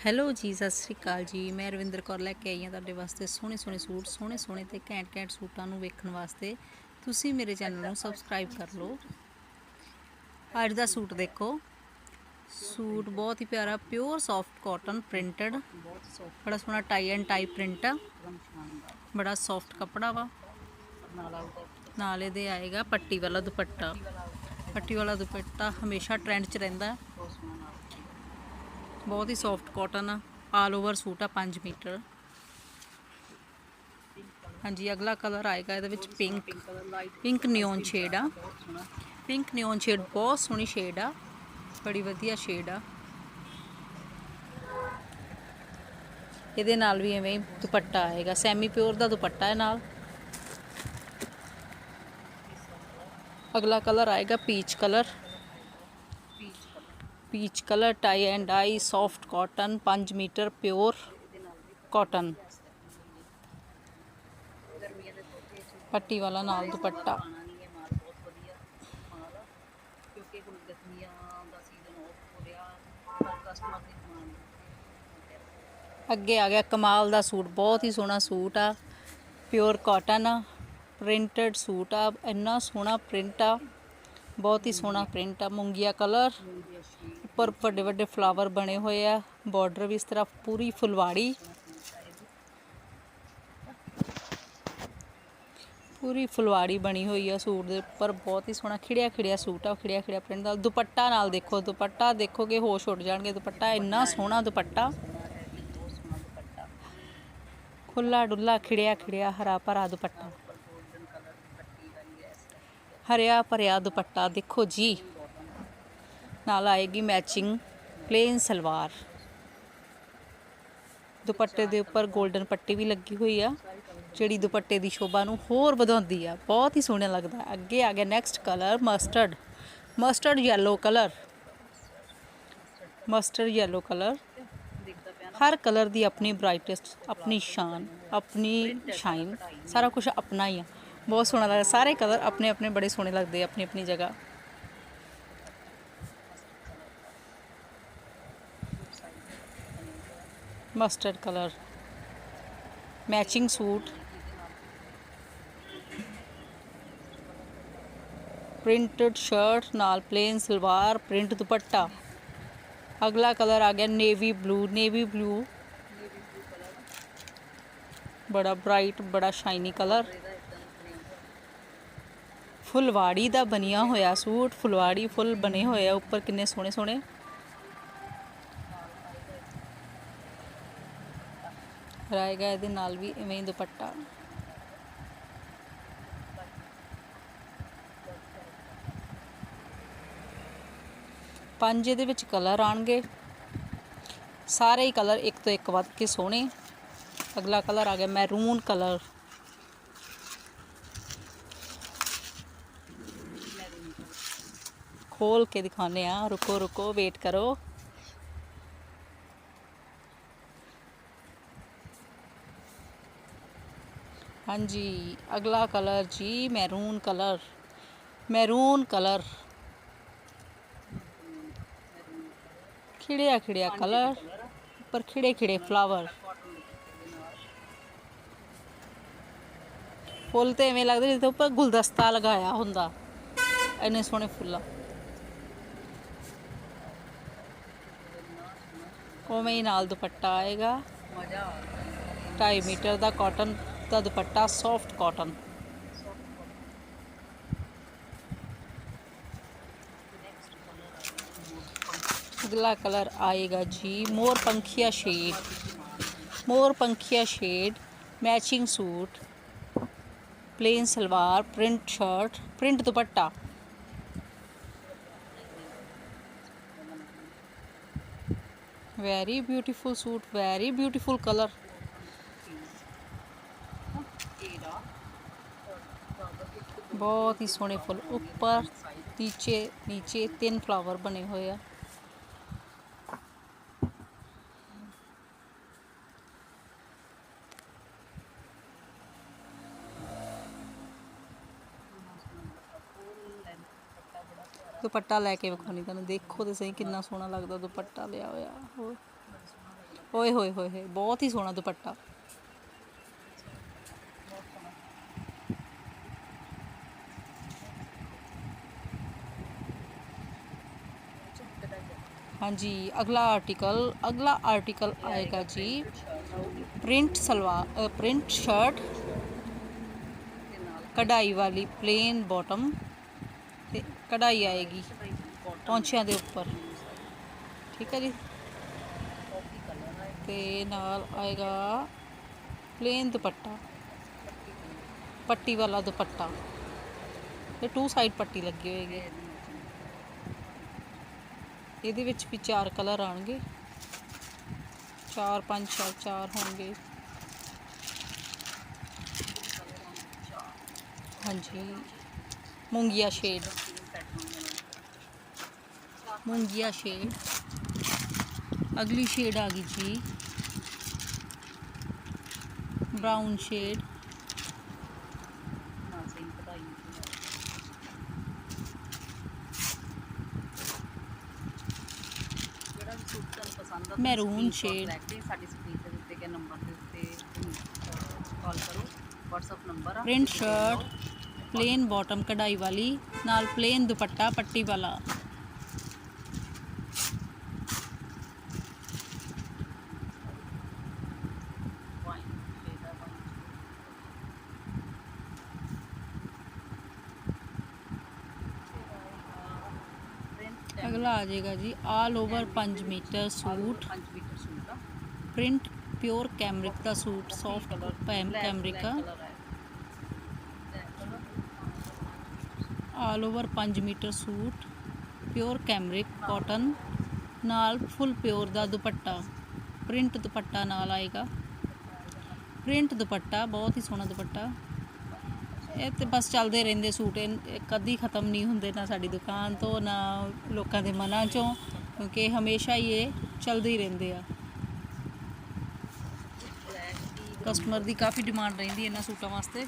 Hello ਜੀ, ਸਤਿ ਸ੍ਰੀ ਅਕਾਲ ਜੀ। ਮੈਂ ਰਵਿੰਦਰ ਕੌਰ ਲੈ ਕੇ ਆਈ ਹਾਂ ਤੁਹਾਡੇ ਵਾਸਤੇ ਸੋਹਣੇ ਸੋਹਣੇ ਸੂਟ, ਸੋਹਣੇ ਸੋਹਣੇ ਤੇ ਘੈਂਟ ਘੈਂਟ ਸੂਟਾਂ ਨੂੰ ਵੇਖਣ ਵਾਸਤੇ। ਤੁਸੀਂ ਮੇਰੇ ਚੈਨਲ ਨੂੰ ਸਬਸਕ੍ਰਾਈਬ ਕਰ ਲਓ। ਅੱਜ ਦਾ ਸੂਟ ਦੇਖੋ। ਸੂਟ ਬਹੁਤ ਹੀ ਪਿਆਰਾ ਪਿਓਰ ਸੌਫਟ ਕਾਟਨ ਪ੍ਰਿੰਟਡ ਬੜਾ ਸੋਹਣਾ ਟਾਈ ਐਂਡ ਟਾਈ ਪ੍ਰਿੰਟ ਆ ਬੜਾ ਸੌਫਟ ਕੱਪੜਾ ਵਾ। ਨਾਲ ਇਹਦੇ ਆਏਗਾ ਪੱਟੀ ਵਾਲਾ ਦੁਪੱਟਾ। ਪੱਟੀ ਵਾਲਾ ਦੁਪੱਟਾ ਹਮੇਸ਼ਾ ਟ੍ਰੈਂਡ 'ਚ ਰਹਿੰਦਾ। ਬਹੁਤ ਹੀ ਸੌਫਟ ਕਾਟਨ ਆ ਆਲ ਓਵਰ ਸੂਟ ਆ 5 ਮੀਟਰ। ਹਾਂਜੀ, ਅਗਲਾ ਕਲਰ ਆਏਗਾ ਇਹਦੇ ਵਿੱਚ pink pink colour neon shade ਆ। ਪਿੰਕ ਨਿਓਨ ਸ਼ੇਡ ਬਹੁਤ ਸੋਹਣੀ ਸ਼ੇਡ ਆ, ਬੜੀ ਵਧੀਆ ਸ਼ੇਡ ਆ। ਇਹਦੇ ਨਾਲ ਵੀ ਐਵੇਂ ਦੁਪੱਟਾ ਆਏਗਾ ਸੈਮੀ ਪਿਓਰ ਦਾ ਦੁਪੱਟਾ ਹੈ ਨਾਲ। ਅਗਲਾ ਕਲਰ ਆਏਗਾ peach colour peach colour tie and dye soft cotton 5 metre pure ਇਹਦੇ ਕਾਟਨ। ਪੱਟੀ ਵਾਲਾ ਨਾਲ ਦੁਪੱਟਾ। ਅੱਗੇ ਆ ਗਿਆ ਕਮਾਲ ਦਾ ਸੂਟ, ਬਹੁਤ ਹੀ ਸੋਹਣਾ ਸੂਟ ਆ। ਪਿਓਰ ਕਾਟਨ ਆ, ਪ੍ਰਿੰਟਡ ਸੂਟ ਆ, ਇੰਨਾ ਸੋਹਣਾ ਪ੍ਰਿੰਟ ਆ। ਬਹੁਤ ਹੀ ਸੋਹਣਾ ਪ੍ਰਿੰਟ ਆ, ਮੁੰਗੀਆ ਕਲਰ। ਉੱਪਰ ਵੱਡੇ ਵੱਡੇ ਫਲਾਵਰ ਬਣੇ ਹੋਏ ਆ ਬਾਰਡਰ ਵੀ ਇਸ ਤਰ੍ਹਾਂ ਪੂਰੀ ਫੁਲਵਾੜੀ। ਪੂਰੀ ਫੁਲਵਾੜੀ ਬਣੀ ਹੋਈ ਆ ਸੂਟ ਦੇ ਉੱਪਰ, ਬਹੁਤ ਹੀ ਸੋਹਣਾ ਖਿੜਿਆ ਖਿੜਿਆ ਸੂਟ ਆ, ਖਿੜਿਆ ਖਿੜਿਆ ਪ੍ਰਿੰਟ ਦਾ। ਦੁਪੱਟਾ ਨਾਲ ਦੇਖੋ, ਦੁਪੱਟਾ ਦੇਖੋਗੇ ਹੋਸ਼ ਉੱਡ ਜਾਣਗੇ, ਦੁਪੱਟਾ ਇੰਨਾ ਸੋਹਣਾ ਦੁਪੱਟਾ। ਸੋਹਣਾ ਖੁੱਲਾ ਡੁੱਲਾ ਖਿੜਿਆ ਖਿੜਿਆ ਹਰਾ ਭਰਾ ਦੁਪੱਟਾ। ਹਰਿਆ ਭਰਿਆ ਦੁਪੱਟਾ ਦੇਖੋ ਜੀ। ਨਾਲ ਆਏਗੀ ਮੈਚਿੰਗ ਪਲੇਨ ਸਲਵਾਰ। ਦੁਪੱਟੇ ਦੇ ਉੱਪਰ 골ਡਨ ਪੱਟੀ ਵੀ ਲੱਗੀ ਹੋਈ ਆ, ਜਿਹੜੀ ਦੁਪੱਟੇ ਦੀ ਸ਼ੋਭਾ ਨੂੰ ਹੋਰ ਵਧਾਉਂਦੀ ਆ। ਬਹੁਤ ਹੀ ਸੋਹਣਾ ਲੱਗਦਾ ਅੱਗੇ ਆ ਗਿਆ next colour mustard mustard yellow colour mustard yellow colour ਹਰ ਕਲਰ ਦੀ ਆਪਣੀ ਬ੍ਰਾਈਟੈਸਟ ਆਪਣੀ ਸ਼ਾਨ, ਆਪਣੀ ਸ਼ਾਈਨ ਸਾਰਾ ਕੁਝ ਆਪਣਾ ਹੀ ਆ। ਬਹੁਤ ਸੋਹਣਾ ਲੱਗਦਾ। ਸਾਰੇ ਕਲਰ ਆਪਣੇ ਆਪਣੇ ਬੜੇ ਸੋਹਣੇ ਲੱਗਦੇ ਆ ਆਪਣੀ ਆਪਣੀ ਜਗ੍ਹਾ। Mustard colour matching suit printed shirt ਨਾਲ ਪਲੇਨ ਸਲਵਾਰ ਪ੍ਰਿੰਟ ਦੁਪੱਟਾ ਅਗਲਾ ਕਲਰ ਆ ਗਿਆ ਨੇਵੀ ਬਲੂ ਨੇਵੀ ਬਲੂ ਬੜਾ ਬ੍ਰਾਈਟ ਬੜਾ ਸ਼ਾਈਨੀ ਕਲਰ ਫੁਲਵਾੜੀ ਦਾ ਬਣਿਆ ਹੋਇਆ ਸੂਟ ਫੁਲਵਾੜੀ ਫੁੱਲ ਬਣੇ ਹੋਏ ਆ ਉੱਪਰ ਕਿੰਨੇ ਸੋਹਣੇ ਸੋਹਣੇ ਰਾਏਗਾ ਇਹਦੇ ਨਾਲ ਵੀ ਇਵੇਂ ਹੀ ਦੁਪੱਟਾ। ਪੰਜ ਇਹਦੇ ਵਿੱਚ ਕਲਰ ਆਣਗੇ। ਸਾਰੇ ਹੀ ਕਲਰ ਇੱਕ ਤੋਂ ਇੱਕ ਵੱਧ ਕੇ ਸੋਹਣੇ। ਅਗਲਾ ਕਲਰ ਆ ਗਿਆ ਮੈਰੂਨ ਕਲਰ। ਖੋਲ ਕੇ ਦਿਖਾਉਂਦੇ ਆ ਰੁਕੋ ਰੁਕੋ, ਵੇਟ ਕਰੋ। ਹਾਂਜੀ ਅਗਲਾ ਕਲਰ ਜੀ ਮੈਰੂਨ ਕਲਰ ਮੈਰੂਨ ਕਲਰ। ਖਿੜਿਆ ਖਿੜਿਆ ਕਲਰ ਉੱਪਰ ਖਿੜੇ ਖਿੜੇ ਫਲਾਵਰ। ਫੁੱਲ ਤੇ ਐਵੇਂ ਲੱਗਦਾ ਜਿੱਦਾਂ ਉੱਪਰ ਗੁਲਦਸਤਾ ਲਗਾਇਆ ਹੁੰਦਾ। ਇੰਨੇ ਸੋਹਣੇ ਫੁੱਲਾਂ। ਉਵੇਂ ਹੀ ਨਾਲ ਦੁਪੱਟਾ ਆਏਗਾ। ਮਜ਼ਾ ਆ ਗਿਆ। 2.5 ਮੀਟਰ ਦਾ ਕਾਟਨ इसका दुपट्टा सॉफ्ट कॉटन। अगला कलर आएगा जी मोर पंखिया शेड। मोर पंखिया shade, matching suit, plain salwar, print shirt, print dupatta. Very beautiful suit very beautiful colour ਬਹੁਤ ਹੀ ਸੋਹਣੇ ਫੁੱਲ, ਉੱਪਰ, ਨੀਚੇ ਨੀਚੇ ਤਿੰਨ ਫਲਾਵਰ ਬਣੇ ਹੋਏ ਆ। ਦੁਪੱਟਾ ਲੈ ਕੇ ਵਿਖਾਉਣੀ ਤੁਹਾਨੂੰ, ਦੇਖੋ ਤੇ ਸਹੀ ਕਿੰਨਾ ਸੋਹਣਾ ਲੱਗਦਾ ਦੁਪੱਟਾ ਲਿਆ ਹੋਇਆ। ਹੋਰ। ਓਏ ਹੋਏ ਹੋਏ ਹੋਏ, ਬਹੁਤ ਹੀ ਸੋਹਣਾ ਦੁਪੱਟਾ ਬਹੁਤ ਸੋਹਣਾ ਚੁੱਪ ਕਰਾ ਜਾ ਹਾਂਜੀ, ਅਗਲਾ ਆਰਟੀਕਲ ਅਗਲਾ ਆਰਟੀਕਲ ਆਏਗਾ ਜੀ। ਪ੍ਰਿੰਟ ਸਲਵਾਰ ਪ੍ਰਿੰਟ ਸ਼ਰਟ ਕਢਾਈ ਵਾਲੀ ਪਲੇਨ ਬਾਟਮ ਤੇ ਕਢਾਈ ਆਏਗੀ ਕਾਟਨ ਪੌਂਚਿਆਂ ਦੇ ਉੱਪਰ। ਠੀਕ ਹੈ ਜੀ? ਕਾਫੀ ਤੇ ਨਾਲ ਆਏਗਾ ਪਲੇਨ ਦੁਪੱਟਾ, ਪੱਟੀ ਪੱਟੀ ਵਾਲਾ ਦੁਪੱਟਾ। ਤੇ ਟੂ ਸਾਈਡ ਪੱਟੀ ਲੱਗੀ ਹੋਏਗੀ। ਇਹਦੇ ਵਿੱਚ ਵੀ ਚਾਰ ਕਲਰ ਆਣਗੇ ਚਾਰ, ਪੰਜ ਚਾਰ ਚਾਰ ਹੋਣਗੇ। ਹਾਂਜੀ। ਮੂੰਗੀਆ ਸ਼ੇਡ। ਮੂੰਗੀਆ ਸ਼ੇਡ। ਅਗਲੀ ਸ਼ੇਡ ਆ ਗਈ ਜੀ। ਬ੍ਰਾਊਨ ਸ਼ੇਡ ਨਾਲ ਸੇਮ ਕਢਾਈ ਹੁੰਦੀ ਹੈ ਜਿਹੜਾ ਵੀ ਸੂਟ screenshot shade। ਲੈ ਕੇ ਸਾਡੀ ਸਕਰੀਨ ਦੇ ਉੱਤੇ ਕੇ ਨੰਬਰ ਦੇ ਉੱਤੇ ਕਾਲ ਕਰੋ WhatsApp ਨੰਬਰ ਆ ਪ੍ਰਿੰਟ। ਸ਼ਰਟ ਪਲੇਨ ਬਾਟਮ ਕਢਾਈ ਵਾਲੀ ਨਾਲ ਪਲੇਨ ਦੁਪੱਟਾ ਪੱਟੀ ਵਾਲਾ ਅਗਲਾ ਆ ਜਾਏਗਾ ਜੀ। All over 5 metre suit. 5 metre suit ਆ। ਪ੍ਰਿੰਟ ਪਿਓਰ ਕੈਮਰਿਕ ਦਾ ਸੂਟ ਸੌਫਟ ਪੈਮ ਕੈਮਰਿਕ ਆ। All over 5 metre suit pure cambric cotton ਨਾਲ ਫੁੱਲ ਪਿਓਰ ਦਾ ਦੁਪੱਟਾ। ਪ੍ਰਿੰਟ ਦੁਪੱਟਾ ਨਾਲ ਆਏਗਾ। ਪ੍ਰਿੰਟ ਦੁਪੱਟਾ ਬਹੁਤ ਹੀ ਸੋਹਣਾ ਦੁਪੱਟਾ। ਇਹ ਤੇ ਬਸ ਚੱਲਦੇ ਰਹਿੰਦੇ ਸੂਟ, ਇਹ ਕਦੀ ਖਤਮ ਨਹੀਂ ਹੁੰਦੇ ਨਾ ਸਾਡੀ ਦੁਕਾਨ ਤੋਂ, ਨਾ ਲੋਕਾਂ ਦੇ ਮਨਾਂ ਚੋਂ, ਕਿਉਂਕਿ ਹਮੇਸ਼ਾ ਹੀ ਇਹ ਚੱਲਦੇ ਹੀ ਰਹਿੰਦੇ ਆ। ਕਸਟਮਰ ਦੀ ਕਾਫੀ ਡਿਮਾਂਡ ਰਹਿੰਦੀ ਇਹਨਾਂ ਸੂਟਾਂ ਵਾਸਤੇ।